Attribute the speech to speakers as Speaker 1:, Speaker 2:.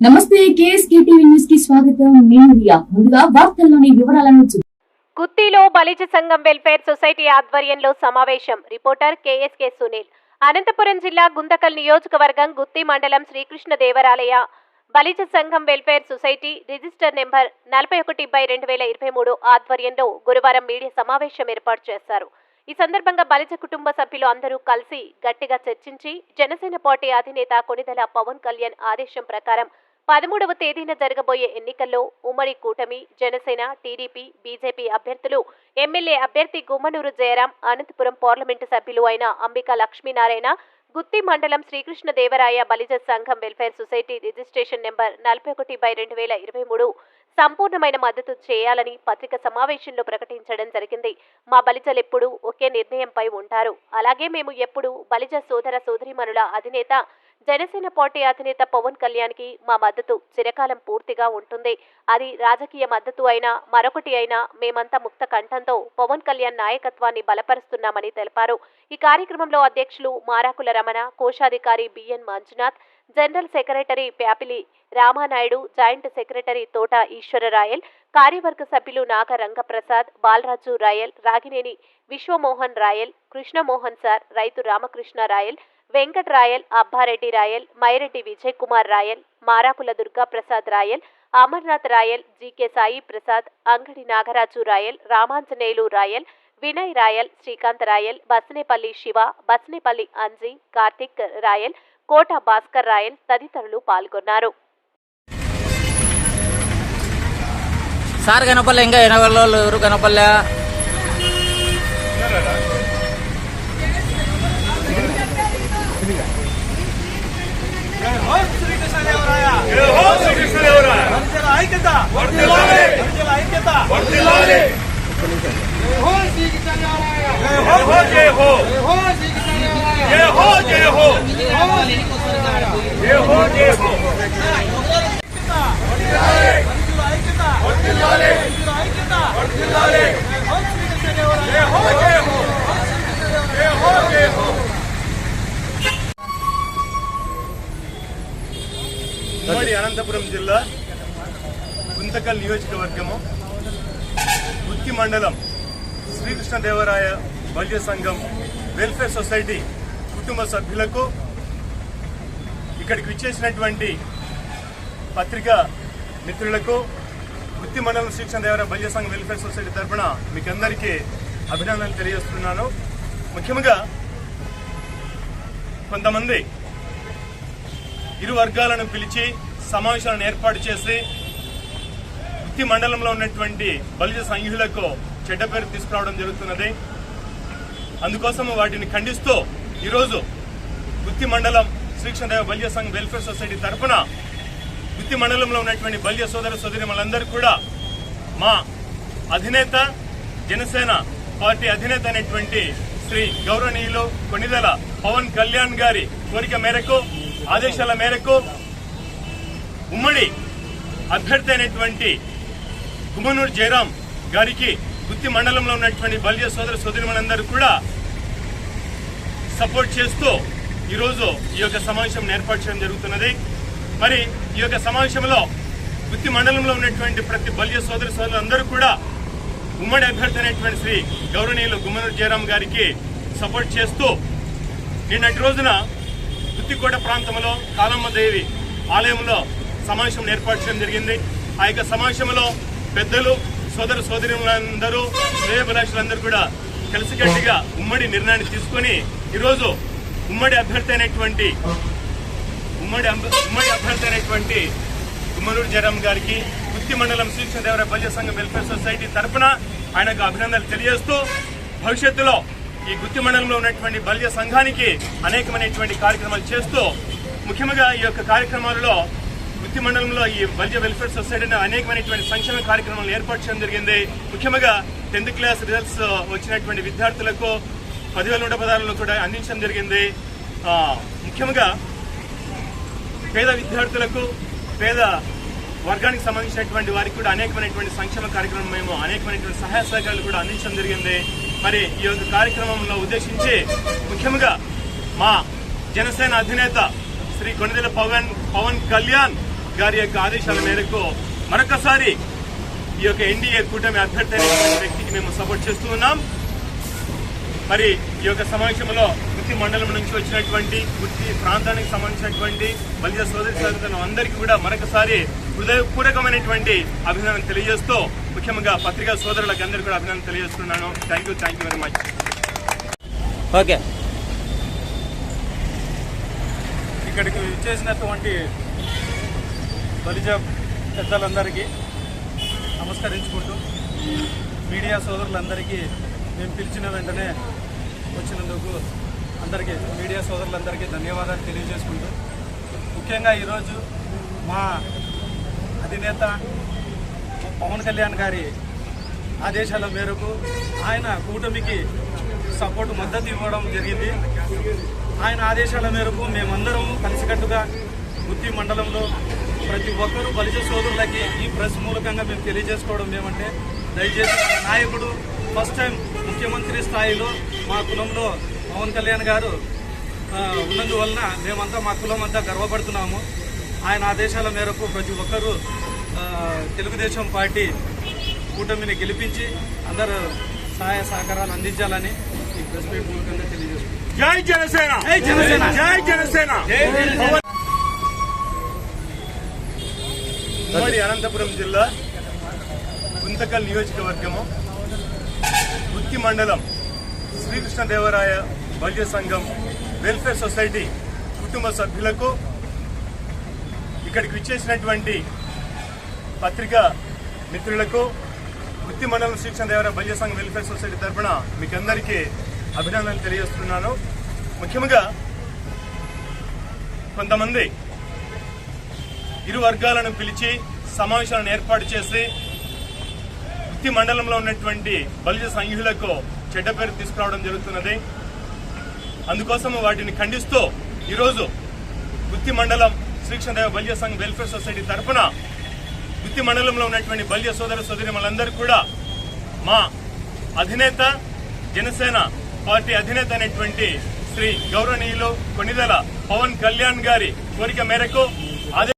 Speaker 1: నమస్తే KSK TV న్యూస్కి స్వాగతం. నేను రియా. ముందుగా వార్తల్లోని వివరాలను చూ-
Speaker 2: గుత్తిలో బలిజ సంఘం వెల్ఫేర్ సొసైటీ ఆధ్వర్యంలో సమావేశం. Reporter KSK Sunil. అనంతపురం జిల్లా గుంతకల్ నియోజకవర్గం గుత్తి మండలం శ్రీకృష్ణ దేవరాలయ బలిజ సంఘం వెల్ఫేర్ సొసైటీ రిజిస్టర్ నెంబర్ నలభై ఒకటి బై రెండు వేల ఇరవై మూడు ఆధ్వర్యంలో గురువారం మీడియా సమావేశం ఏర్పాటు చేశారు. ఈ సందర్భంగా బలిజ కుటుంబ సభ్యులు అందరూ కలిసి గట్టిగా చర్చించి జనసేన పార్టీ అధినేత కొనిదల పవన్ కళ్యాణ్ ఆదేశం ప్రకారం పదమూడవ తేదీన జరగబోయే ఎన్నికల్లో ఉమ్మడి కూటమి జనసేన టీడీపీ బీజేపీ అభ్యర్థులు ఎమ్మెల్యే అభ్యర్థి గుమ్మనూరు జయరాం అనంతపురం పార్లమెంటు సభ్యులు అయిన అంబికా లక్ష్మీనారాయణ గుత్తి మండలం శ్రీకృష్ణ దేవరాయ బలిజ సంఘం వెల్ఫేర్ సొసైటీ రిజిస్ట్రేషన్ నెంబర్ నలభై ఒకటి బై రెండు వేల ఇరవై మూడు సంపూర్ణమైన మద్దతు చేయాలని పత్రిక సమావేశంలో ప్రకటించడం జరిగింది. మా బలిజలు ఎప్పుడూ ఒకే నిర్ణయంపై ఉంటారు. అలాగే మేము ఎప్పుడూ బలిజ సోదర సోదరిమణుల అధినేత జనసేన పార్టీ అధినేత పవన్ కళ్యాణ్కి మా మద్దతు చిరకాలం పూర్తిగా ఉంటుంది. అది రాజకీయ మద్దతు అయినా మరొకటి అయినా మేమంతా ముక్త కంఠంతో పవన్ కళ్యాణ్ నాయకత్వాన్ని బలపరుస్తున్నామని తెలిపారు. ఈ కార్యక్రమంలో అధ్యక్షులు మారాకుల రమణ కోశాధికారి BN Manjunath general secretary Pyapili Ramanaidu joint secretary Thota Eswararayal కార్యవర్గ సభ్యులు నాగ రంగప్రసాద్ బాలరాజు రాయల్ రాగినేని విశ్వమోహన్ రాయల్ కృష్ణమోహన్ సార్ రైతు రామకృష్ణ రాయల్ వెంకట్ రాయల్ అబ్బారెడ్డి రాయల్ మైరెడ్డి విజయ్ కుమార్ రాయల్ మారాకుల దుర్గా ప్రసాద్ రాయల్ అమర్నాథ్ రాయల్ జీకే సాయి ప్రసాద్ అంగడి నాగరాజు రాయల్ రామాంజనేయులు రాయల్ వినయ్ రాయల్ శ్రీకాంత్ రాయల్ బస్నేపల్లి శివ బస్నేపల్లి అంజీ కార్తిక్ రాయల్ కోట భాస్కర్ రాయల్ తదితరులు పాల్గొన్నారు.
Speaker 3: సార్ కనపల్లే ఇంకా ఎనభై వాళ్ళు ఎవరు కనపల్లే
Speaker 4: ఐక్యత
Speaker 5: ఉమ్మడి అనంతపురం జిల్లా గుంతకల్ నియోజకవర్గము గుత్తి మండలం శ్రీకృష్ణదేవరాయ బల్య సంఘం వెల్ఫేర్ సొసైటీ కుటుంబ సభ్యులకు ఇక్కడికి విచ్చేసినటువంటి పత్రికా మిత్రులకు వృత్తి మండలం శిక్షణ శ్రీకృష్ణదేవరాయ బల్య సంఘం వెల్ఫేర్ సొసైటీ తరఫున మీకు అందరికీ అభినందనలు తెలియజేస్తున్నాను. ముఖ్యంగా కొంతమంది ఇరు వర్గాలను పిలిచి సమావేశాలను ఏర్పాటు చేసి వృత్తి మండలంలో ఉన్నటువంటి బలిజ సంఘులకు చెడ్డ పేరు తీసుకురావడం జరుగుతున్నది. అందుకోసం వాటిని ఖండిస్తూ ఈరోజు గుత్తి మండలం శ్రీకృష్ణదేవ బల్య సంఘ్ వెల్ఫేర్ సొసైటీ తరఫున గుత్తి మండలంలో ఉన్నటువంటి బల్య సోదర సోదరిమలందరూ కూడా మా అధినేత జనసేన పార్టీ అధినేత అనేటువంటి శ్రీ గౌరవనీయులు కొనిదల పవన్ కళ్యాణ్ గారి కోరిక మేరకు ఆదేశాల మేరకు ఉమ్మడి అభ్యర్థి అయినటువంటి గుమ్మనూరు జయరాం గారికి గుత్తి మండలంలో ఉన్నటువంటి బల్య సోదర సోదరిమలందరూ కూడా సపోర్ట్ చేస్తూ ఈరోజు ఈ యొక్క సమావేశం ఏర్పాటు చేయడం జరుగుతున్నది. మరి ఈ యొక్క సమావేశంలో వృత్తి మండలంలో ఉన్నటువంటి ప్రతి బల్య సోదర సోదరులందరూ కూడా ఉమ్మడి అభ్యర్థి అనేటువంటి శ్రీ గౌరవనీయులు గుమ్మనూరు జయరాం గారికి సపోర్ట్ చేస్తూ నిన్నటి రోజున గుత్తికోట ప్రాంతంలో కాలమ్మ దేవి ఆలయంలో సమావేశం ఏర్పాటు చేయడం జరిగింది. ఆ యొక్క సమావేశంలో పెద్దలు సోదర సోదరులందరూ శ్రేయభిలాషులందరూ కూడా కలిసికట్టుగా ఉమ్మడి నిర్ణయాన్ని తీసుకొని ఈరోజు ఉమ్మడి అభ్యర్థి అయినటువంటి ఉమ్మడి ఉమ్మడి అభ్యర్థి అయినటువంటి గుమ్మనూరు జయరాం గారికి గుత్తి మండలం శ్రీకృష్ణదేవరాయ బల్య సంఘం వెల్ఫేర్ సొసైటీ తరఫున ఆయనకు అభినందనలు తెలియజేస్తూ భవిష్యత్తులో ఈ గుత్తి మండలంలో ఉన్నటువంటి బల్య సంఘానికి అనేకమైనటువంటి కార్యక్రమాలు చేస్తూ ముఖ్యంగా ఈ యొక్క కార్యక్రమాలలో వృత్తి మండలంలో ఈ బల్య వెల్ఫేర్ సొసైటీ అనేకమైనటువంటి సంక్షేమ కార్యక్రమాలు ఏర్పాటు చేయడం జరిగింది. ముఖ్యంగా టెన్త్ క్లాస్ రిజల్ట్స్ వచ్చినటువంటి విద్యార్థులకు పదివేల నూట పదహారులో కూడా అందించడం జరిగింది. ముఖ్యంగా పేద విద్యార్థులకు పేద వర్గానికి సంబంధించినటువంటి వారికి కూడా అనేకమైనటువంటి సంక్షేమ కార్యక్రమం మేము అనేకమైనటువంటి సహాయ సహకారాలు కూడా అందించడం జరిగింది. మరి ఈ యొక్క కార్యక్రమంలో ఉద్దేశించి ముఖ్యంగా మా జనసేన అధినేత శ్రీ కొనిదెల పవన్ పవన్ కళ్యాణ్ గారి యొక్క ఆదేశాల మేరకు మరొకసారి ఈ యొక్క ఎన్డీఏ కూటమి అభ్యర్థి వ్యక్తికి మేము సపోర్ట్ చేస్తూ ఉన్నాం. మరి ఈ యొక్క సమావేశంలో గుత్తి మండలం నుంచి వచ్చినటువంటి గుత్తి ప్రాంతానికి సంబంధించినటువంటి బలిజ సోదరి సోదరులను అందరికీ కూడా మరొకసారి హృదయపూర్వకమైనటువంటి అభినందన తెలియజేస్తూ ముఖ్యంగా పత్రికా సోదరులకు అందరికీ కూడా అభినందన తెలియజేస్తున్నాను. Thank you thank you very much
Speaker 3: okay.
Speaker 6: ఇక్కడికి చేసినటువంటి బలిజ పెద్దలందరికీ నమస్కరించుకుంటూ మీడియా సోదరులందరికీ మేము పిలిచిన వెంటనే వచ్చినందుకు అందరికీ మీడియా సోదరులందరికీ ధన్యవాదాలు తెలియజేసుకుంటూ ముఖ్యంగా ఈరోజు మా అధినేత పవన్ కళ్యాణ్ గారి ఆదేశాల మేరకు ఆయన కూటమికి సపోర్ట్ మద్దతు ఇవ్వడం జరిగింది. ఆయన ఆదేశాల మేరకు మేమందరం కలిసికట్టుగా బుద్ధి మండలంలో ప్రతి ఒక్కరూ బలిజ సోదరులకి ఈ ప్రెస్ మూలకంగా మేము తెలియజేసుకోవడం ఏమంటే దయచేసి నాయకుడు ఫస్ట్ టైం ముఖ్యమంత్రి స్థాయిలో మా కులంలో పవన్ కళ్యాణ్ గారు ఆ, ఉన్నందువలన మేమంతా మా కులం అంతా గర్వపడుతున్నాము. ఆయన ఆదేశాల మేరకు ప్రతి ఒక్కరూ తెలుగుదేశం పార్టీ కూటమిని గెలిపించి అందరూ సహాయ సహకారాలు అందించాలని ఈ ప్రెస్ మీట్ మూలకంగా తెలియజేస్తున్నాం.
Speaker 5: జై జనసేన!
Speaker 6: జై జనసేన!
Speaker 5: జై జనసేన!
Speaker 6: జై జనసేన!
Speaker 5: ఉమ్మడి అనంతపురం జిల్లా గుంతకల్ నియోజకవర్గము. గుత్తి మండలం శ్రీకృష్ణదేవరాయ బల్య సంఘం వెల్ఫేర్ సొసైటీ కుటుంబ సభ్యులకు ఇక్కడికి విచ్చేసినటువంటి పత్రికా మిత్రులకు వృత్తి మండలం శ్రీకృష్ణదేవరాయ బల్య సంఘం వెల్ఫేర్ సొసైటీ తరఫున మీకు అందరికీ అభినందనలు తెలియజేస్తున్నాను. ముఖ్యంగా కొంతమంది ఇరు వర్గాలను పిలిచి సమావేశాలను ఏర్పాటు చేసి శక్తి మండలంలో ఉన్నటువంటి బలిజ సంఘులకు చెడ్డ పేరు తీసుకురావడం జరుగుతున్నది. అందుకోసం వాటిని ఖండిస్తూ ఈరోజు గుత్తి మండలం శ్రీకృష్ణదేవ బలిజ సంఘ్ వెల్ఫేర్ సొసైటీ తరఫున గుత్తి మండలంలో ఉన్నటువంటి బలిజ సోదర సోదరిమలందరూ కూడా మా అధినేత జనసేన పార్టీ అధినేత అనేటువంటి శ్రీ గౌరవనీయులు కొనిదల పవన్ కళ్యాణ్ గారి కోరిక మేరకు